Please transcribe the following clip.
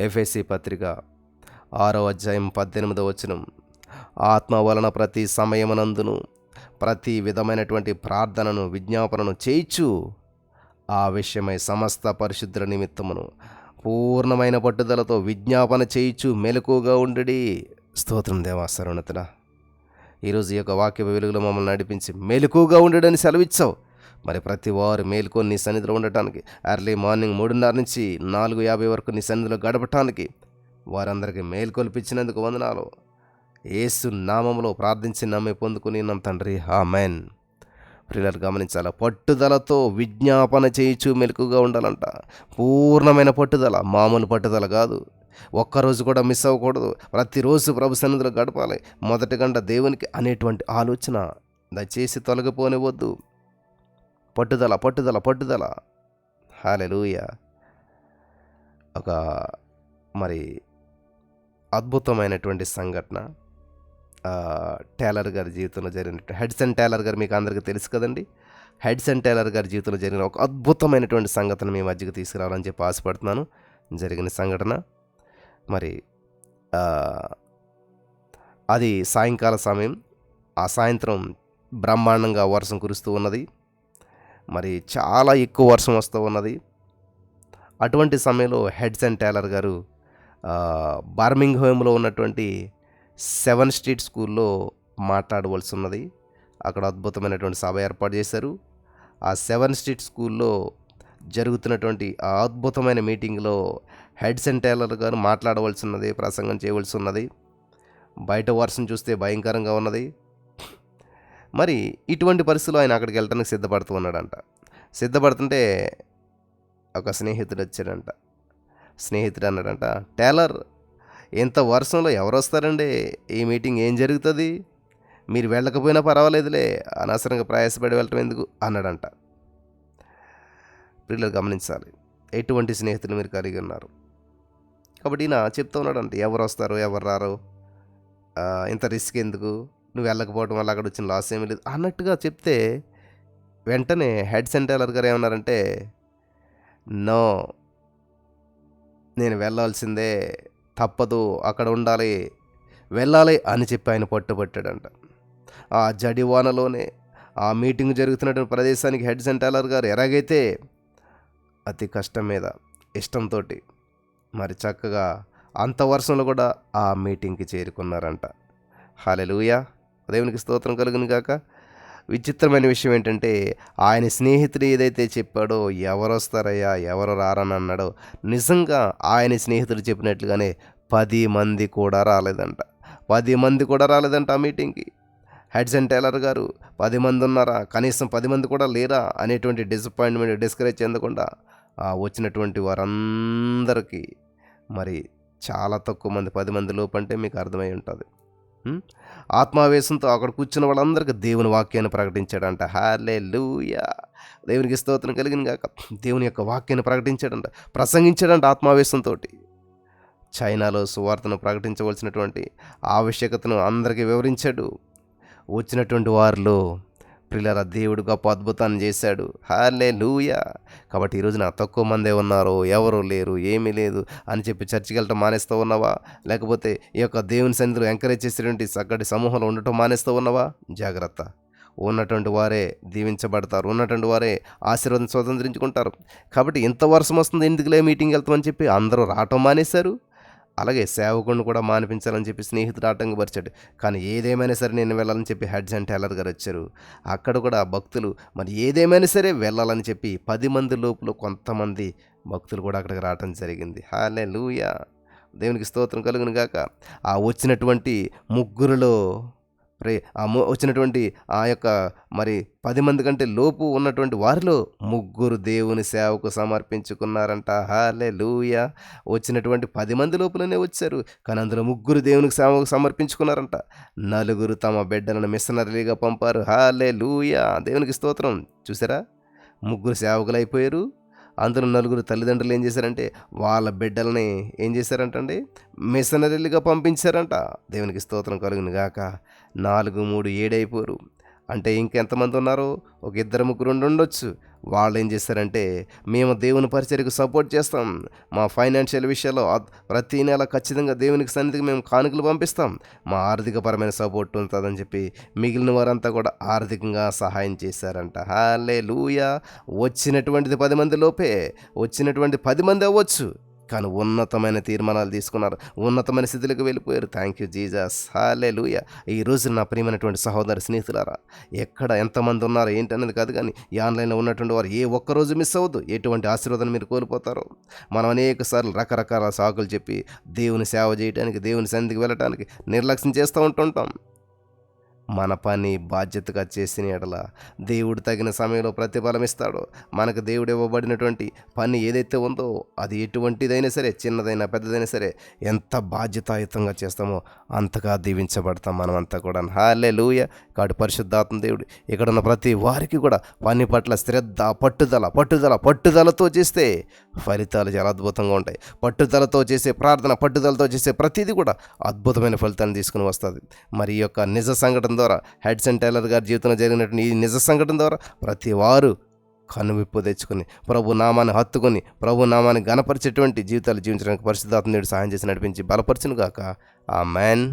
ఎఫ్ఎసి పత్రిక ఆరో అధ్యాయం పద్దెనిమిదవ వచనం. ఆత్మ వలన ప్రతి సమయమునందును ప్రతి విధమైనటువంటి ప్రార్థనను విజ్ఞాపనను చేయిచు. ఆ విషయమై సమస్త పరిశుద్ధుల నిమిత్తమును పూర్ణమైన పట్టుదలతో విజ్ఞాపన చేయిచు మెలకుగా ఉండడి. స్తోత్రం దేవా సర్వనతుడా ఈరోజు ఈ యొక్క వాక్య వెలుగులో మమ్మల్ని నడిపించి మెలకుగా ఉండడని సెలవిచ్చావు. మరి ప్రతి వారు మేలుకొని నీ సన్నిధిలో ఉండటానికి ఎర్లీ మార్నింగ్ మూడున్నర నుంచి నాలుగు యాభై వరకు నీ సన్నిధిలో గడపటానికి వారందరికీ మేల్కొల్పించినందుకు వందనాలు. ఏసు నామంలో ప్రార్థించి నమ్మి పొందుకుని నమ్మ తండ్రి. ఆ మెన్ ప్రియులు గమనించాలి? పట్టుదలతో విజ్ఞాపన చేయించు మెలకుగా ఉండాలంట. పూర్ణమైన పట్టుదల మామూలు పట్టుదల కాదు. ఒక్కరోజు కూడా మిస్ అవ్వకూడదు. ప్రతిరోజు ప్రభు సన్నిధిలో గడపాలి. మొదటి గంట దేవునికి అనేటువంటి ఆలోచన. దయచేసి తొలగిపోనివద్దు. పట్టుదల పట్టుదల పట్టుదల. హాలెలూయ ఒక మరి అద్భుతమైనటువంటి సంఘటన. టైలర్ టేలర్ గారి జీవితంలో జరిగిన హెడ్సన్ టేలర్ గారు మీకు అందరికీ తెలుసు కదండి. హెడ్సన్ టేలర్ గారి జీవితంలో జరిగిన ఒక అద్భుతమైనటువంటి సంఘటన మీ మధ్యకి తీసుకురావాలని చెప్పి ఆశపడుతున్నాను. జరిగిన సంఘటన. మరి అది సాయంకాల సమయం. ఆ సాయంత్రం బ్రహ్మాండంగా వర్షం కురుస్తూ ఉన్నది. మరి చాలా ఎక్కువ వర్షం వస్తూ ఉన్నది. అటువంటి సమయంలో హెడ్సన్ టైలర్ గారు ఆ, బార్మింగ్ హోమ్లో ఉన్నటువంటి సెవెన్ స్ట్రీట్ స్కూల్లో మాట్లాడవలసి ఉన్నది. అక్కడ అద్భుతమైనటువంటి సభ ఏర్పాటు చేశారు. ఆ సెవెన్ స్ట్రీట్ స్కూల్లో జరుగుతున్నటువంటి ఆ అద్భుతమైన మీటింగ్లో హెడ్సన్ టైలర్ గారు మాట్లాడవలసి ఉన్నది ప్రసంగం చేయవలసి ఉన్నది. బయట వర్షం చూస్తే భయంకరంగా ఉన్నది. మరి ఇటువంటి పరిస్థితుల్లో ఆయన అక్కడికి వెళ్ళడానికి సిద్ధపడుతూ ఉన్నాడంట. సిద్ధపడుతుంటే ఒక స్నేహితుడు వచ్చాడంట. స్నేహితుడు అన్నాడంట టేలర్ ఇంత వర్షంలో ఎవరు వస్తారండి? ఈ మీటింగ్ ఏం జరుగుతుంది? మీరు వెళ్ళకపోయినా పర్వాలేదులే అనవసరంగా ప్రయాసపడి వెళ్ళటం ఎందుకు? అన్నాడంట. పిల్లలు గమనించాలి ఎటువంటి స్నేహితులు మీరు కలిగి ఉన్నారు? కాబట్టి ఈయన చెప్తూ ఉన్నాడంట ఎవరు వస్తారు? ఎవరు రారు? ఇంత రిస్క్ ఎందుకు? నువ్వు వెళ్ళకపోవడం వల్ల అక్కడ వచ్చిన లాస్ ఏమీ లేదు. అన్నట్టుగా చెప్తే వెంటనే హెడ్ సెంటైలర్ గారు ఏమన్నారంటే నో నేను వెళ్ళాల్సిందే తప్పదు అక్కడ ఉండాలి వెళ్ళాలి అని చెప్పి ఆయన పట్టుబట్టాడంట. ఆ జడివానలోనే ఆ మీటింగ్ జరుగుతున్నటువంటి ప్రదేశానికి హెడ్ సెంటైలర్ గారు ఎలాగైతే అతి కష్టం మీద ఇష్టంతో మరి చక్కగా అంత వర్షంలో కూడా ఆ మీటింగ్కి చేరుకున్నారంట. హాలెలుయా దేవునికి స్తోత్రం కలుగును గాక. విచిత్రమైన విషయం ఏంటంటే ఆయన స్నేహితుడు ఏదైతే చెప్పాడో ఎవరు వస్తారయ్యా ఎవరు రారని అన్నాడో నిజంగా ఆయన స్నేహితుడు చెప్పినట్లుగానే పది మంది కూడా రాలేదంట. పది మంది కూడా రాలేదంట ఆ మీటింగ్కి. హెడ్సన్ టైలర్ గారు పది మంది ఉన్నారా? కనీసం పది మంది కూడా లేరా? అనేటువంటి డిసప్పాయింట్మెంట్ డిస్కరేజ్ చెందకుండా వచ్చినటువంటి వారందరికీ మరి చాలా తక్కువ మంది పది మంది లోపు అంటే మీకు అర్థమై ఉంటుంది. ఆత్మావేశంతో అక్కడ కూర్చున్న వాళ్ళందరికీ దేవుని వాక్యాన్ని ప్రకటించాడంట. హార్లే లూయా దేవునికి స్తోత్రం కలిగిన కాక దేవుని యొక్క వాక్యాన్ని ప్రకటించాడంట. ప్రసంగించాడంట ఆత్మావేశంతో చైనాలో సువార్తను ప్రకటించవలసినటువంటి ఆవశ్యకతను అందరికీ వివరించాడు. వచ్చినటువంటి వారిలో ప్రిల్లర దేవుడు గొప్ప అద్భుతాన్ని చేశాడు. హాలే లూయా కాబట్టి ఈరోజు నా తక్కువ మందే ఉన్నారు ఎవరు లేరు ఏమీ లేదు అని చెప్పి చర్చికి వెళ్ళటం మానేస్తూ ఉన్నావా? లేకపోతే ఈ యొక్క దేవుని సన్నిధిలో ఎంకరేజ్ చేసేటువంటి చక్కటి సమూహంలో ఉండటం మానేస్తూ ఉన్నావా? జాగ్రత్త. ఉన్నటువంటి వారే దీవించబడతారు ఉన్నటువంటి వారే ఆశీర్వాదం స్వతంత్రించుకుంటారు. కాబట్టి ఇంత వర్షం వస్తుంది ఎందుకులే మీటింగ్ వెళ్తామని చెప్పి అందరూ రావటం మానేశారు? అలాగే సేవకుడిని కూడా మానిపించాలని చెప్పి స్నేహితుడు ఆటంకపరిచాడు కానీ ఏదేమైనా సరే నేను వెళ్ళాలని చెప్పి హెడ్జ్ అండ్ టైలర్ గారు వచ్చారు. అక్కడ కూడా భక్తులు మరి ఏదేమైనా సరే వెళ్ళాలని చెప్పి పది మంది లోపల కొంతమంది భక్తులు కూడా అక్కడికి రావడం జరిగింది. హాలే లూయా దేవునికి స్తోత్రం కలుగును గాక ఆ వచ్చినటువంటి ముగ్గురులో రే ఆ వచ్చినటువంటి ఆ యొక్క మరి పది మంది కంటే లోపు ఉన్నటువంటి వారిలో ముగ్గురు దేవుని సేవకు సమర్పించుకున్నారంట. హాలే లూయా వచ్చినటువంటి పది మంది లోపలనే వచ్చారు. కానీ అందులో ముగ్గురు దేవునికి సేవకు సమర్పించుకున్నారంట. నలుగురు తమ బిడ్డలను మిషనరీగా పంపారు. హాలే లూయా దేవునికి స్తోత్రం. చూసారా? ముగ్గురు సేవకులు అయిపోయారు అందులో నలుగురు తల్లిదండ్రులు ఏం చేశారంటే వాళ్ళ బిడ్డలని ఏం చేశారంటండి? మిషనరీలుగా పంపించారంట. దేవునికి స్తోత్రం కలుగును గాక. నాలుగు మూడు ఏడైపోరు. అంటే ఇంకెంతమంది ఉన్నారు? ఒక ఇద్దరు ముగ్గురు ఉండొచ్చు. వాళ్ళు ఏం చేశారంటే మేము దేవుని పరిచర్యకు సపోర్ట్ చేస్తాం. మా ఫైనాన్షియల్ విషయాల్లో ప్రతి నెల ఖచ్చితంగా దేవునికి సన్నిధికి మేము కానుకలు పంపిస్తాం. మా ఆర్థికపరమైన సపోర్ట్ ఉంటుందని చెప్పి మిగిలిన వారంతా కూడా ఆర్థికంగా సహాయం చేశారంట. హాలే లూయా వచ్చినటువంటిది పది మంది లోపే వచ్చినటువంటి పది మంది అవ్వచ్చు. కానీ ఉన్నతమైన తీర్మానాలు తీసుకున్నారు. ఉన్నతమైన స్థితిలోకి వెళ్ళిపోయారు. థ్యాంక్ యూ జీజస్ హాలే లూయ ఈ రోజు నా ప్రియమైనటువంటి సహోదరి స్నేహితులారా ఎక్కడ ఎంతమంది ఉన్నారో ఏంటనేది కాదు కానీ ఈ ఆన్లైన్లో ఉన్నటువంటి వారు ఏ ఒక్క రోజు మిస్ అవ్వద్దు. ఎటువంటి ఆశీర్వాదాన్ని మీరు కోల్పోతారో? మనం అనేక సార్లు రకరకాల సాకులు చెప్పి దేవుని సేవ చేయడానికి దేవుని సన్నిధికి వెళ్ళటానికి నిర్లక్ష్యం చేస్తూ ఉంటుంటాం. మన పని బాధ్యతగా చేసిన ఎడల దేవుడు తగిన సమయంలో ప్రతిఫలం ఇస్తాడో. మనకు దేవుడు ఇవ్వబడినటువంటి పని ఏదైతే ఉందో అది ఎటువంటిదైనా సరే చిన్నదైనా పెద్దదైనా సరే ఎంత బాధ్యతాయుతంగా చేస్తామో అంతగా దీవించబడతాం మనం అంతా కూడా. హాలే లూయ కాడు పరిశుద్ధాత్మ దేవుడు ఇక్కడ ఉన్న ప్రతి వారికి కూడా పని పట్ల శ్రద్ధ పట్టుదల పట్టుదల పట్టుదలతో చేస్తే ఫలితాలు చాలా అద్భుతంగా ఉంటాయి. పట్టుదలతో చేసే ప్రార్థన పట్టుదలతో చేసే ప్రతిదీ కూడా అద్భుతమైన ఫలితాన్ని తీసుకుని వస్తుంది. మరి ఈ యొక్క నిజ సంఘటన ద్వారా హెడ్సన్ టైలర్ గారి జీవితంలో జరిగినటువంటి ఈ నిజ సంఘటన ద్వారా ప్రతి వారు కనువిప్పు తెచ్చుకొని ప్రభు నామాన్ని హత్తుకొని ప్రభు నామాన్ని గణపరిచేటువంటి జీవితాలు జీవించడానికి పరిశుద్ధాత్మ నేడు సహాయం చేసి నడిపించి బలపరచును ఆ మ్యాన్